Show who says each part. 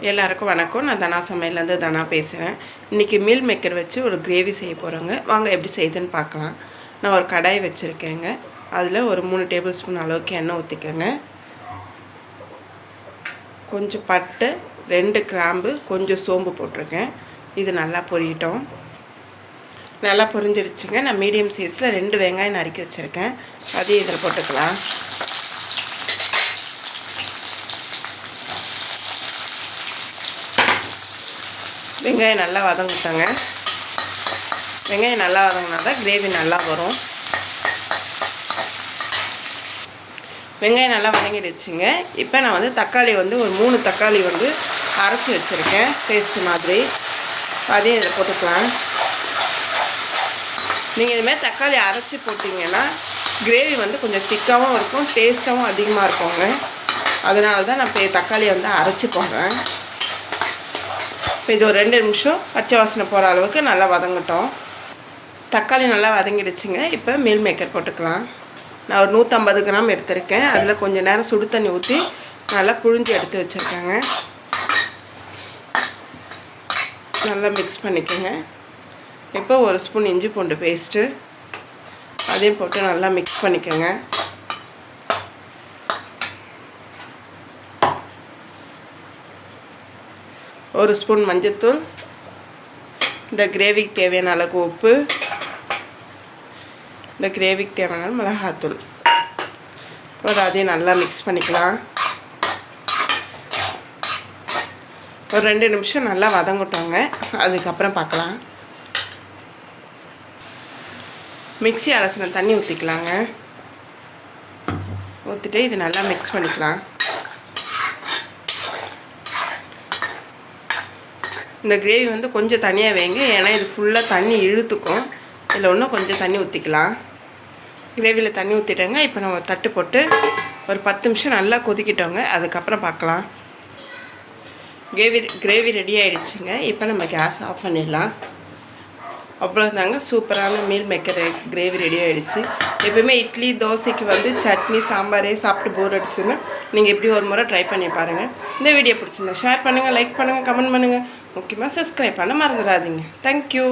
Speaker 1: எல்லாருக்கும் வணக்கம். நான் தனா சமையல்லேருந்து தனா பேசுகிறேன். இன்றைக்கி மீல் மேக்கர் வச்சு ஒரு கிரேவி செய்ய போகிறோங்க. வாங்க எப்படி செய்யுதுன்னு பார்க்கலாம். நான் ஒரு கடாய் வச்சுருக்கேங்க. அதில் ஒரு மூணு டேபிள் ஸ்பூன் அளவுக்கு எண்ணெய் ஊற்றிக்கோங்க. கொஞ்சம் பட்டு ரெண்டு கிராம்பு கொஞ்சம் சோம்பு போட்டிருக்கேன். இது நல்லா பொரியட்டும். நல்லா பொரிஞ்சிருச்சுங்க. நான் மீடியம் சைஸில் ரெண்டு வெங்காயம் நறுக்கி வச்சுருக்கேன். அதையும் இதில் போட்டுக்கலாம். வெங்காயம் நல்லா வதங்கிட்டாங்க. வெங்காயம் நல்லா வதங்கினா தான் கிரேவி நல்லா வரும். வெங்காயம் நல்லா வதங்கிடுச்சுங்க. இப்போ நான் வந்து தக்காளி வந்து ஒரு மூணு தக்காளி வந்து அரைச்சி வச்சுருக்கேன். டேஸ்ட்டு மாதிரி. அதையும் இதில் போட்டுக்கலாம். நீங்கள் இதுமாதிரி தக்காளி அரைச்சி போட்டிங்கன்னா கிரேவி வந்து கொஞ்சம் திக்காகவும் இருக்கும் டேஸ்ட்டாகவும் அதிகமாக இருக்குங்க. அதனால தான் நான் இப்போ தக்காளியை வந்து அரைச்சி போடுறேன். இப்போ இது ஒரு ரெண்டு நிமிஷம் பச்சை வாசனை போகிற அளவுக்கு நல்லா வதங்கட்டும். தக்காளி நல்லா வதங்கிடுச்சுங்க. இப்போ மீல் மேக்கர் போட்டுக்கலாம். நான் ஒரு நூற்றம்பது கிராம் எடுத்திருக்கேன். அதில் கொஞ்சம் நேரம் சுடு தண்ணி ஊற்றி நல்லா புழிஞ்சு எடுத்து வச்சுருக்கேங்க. நல்லா மிக்ஸ் பண்ணிக்கோங்க. இப்போ ஒரு ஸ்பூன் இஞ்சி பூண்டு பேஸ்ட்டு அதையும் போட்டு நல்லா மிக்ஸ் பண்ணிக்கோங்க. ஒரு ஸ்பூன் மஞ்சத்தூள் இந்த கிரேவிக்கு தேவையான அளவுக்கு உப்பு இந்த கிரேவிக்கு தேவையான மிளகாத்தூள். ஒரு அதையும் நல்லா மிக்ஸ் பண்ணிக்கலாம். ஒரு ரெண்டு நிமிஷம் நல்லா வதங்கட்டோங்க. அதுக்கப்புறம் பார்க்கலாம். மிக்சி அலசின தண்ணி ஊற்றிக்கலாங்க ஊற்றிட்டு இது நல்லா மிக்ஸ் பண்ணிக்கலாம். இந்த கிரேவி வந்து கொஞ்சம் தனியாக வைங்க. ஏன்னா இது ஃபுல்லாக தண்ணி இழுத்துக்கும். இதில் ஒன்றும் கொஞ்சம் தண்ணி ஊற்றிக்கலாம் கிரேவியில் தண்ணி ஊற்றிட்டோங்க இப்போ நம்ம தட்டு போட்டு ஒரு பத்து நிமிஷம் நல்லா கொதிக்கிட்டோங்க அதுக்கப்புறம் பார்க்கலாம். கிரேவி கிரேவி ரெடி ஆகிடுச்சுங்க இப்போ நம்ம கேஸ் ஆஃப் பண்ணிடலாம். அவ்வளோதாங்க சூப்பரான மீல் மேக்கர் கிரேவி ரெடி ஆகிடுச்சு எப்பவுமே இட்லி தோசைக்கு வந்து சட்னி சாம்பாரே சாப்பிட்டு போர் அடிச்சுன்னா நீங்கள் எப்படி ஒரு முறை ட்ரை பண்ணி பாருங்கள் இந்த வீடியோ பிடிச்சிருந்தா ஷேர் பண்ணுங்கள் லைக் பண்ணுங்கள் கமெண்ட் பண்ணுங்கள் முக்கியமாக சப்ஸ்கிரைப் பண்ண மறந்துடாதீங்க. தேங்க்யூ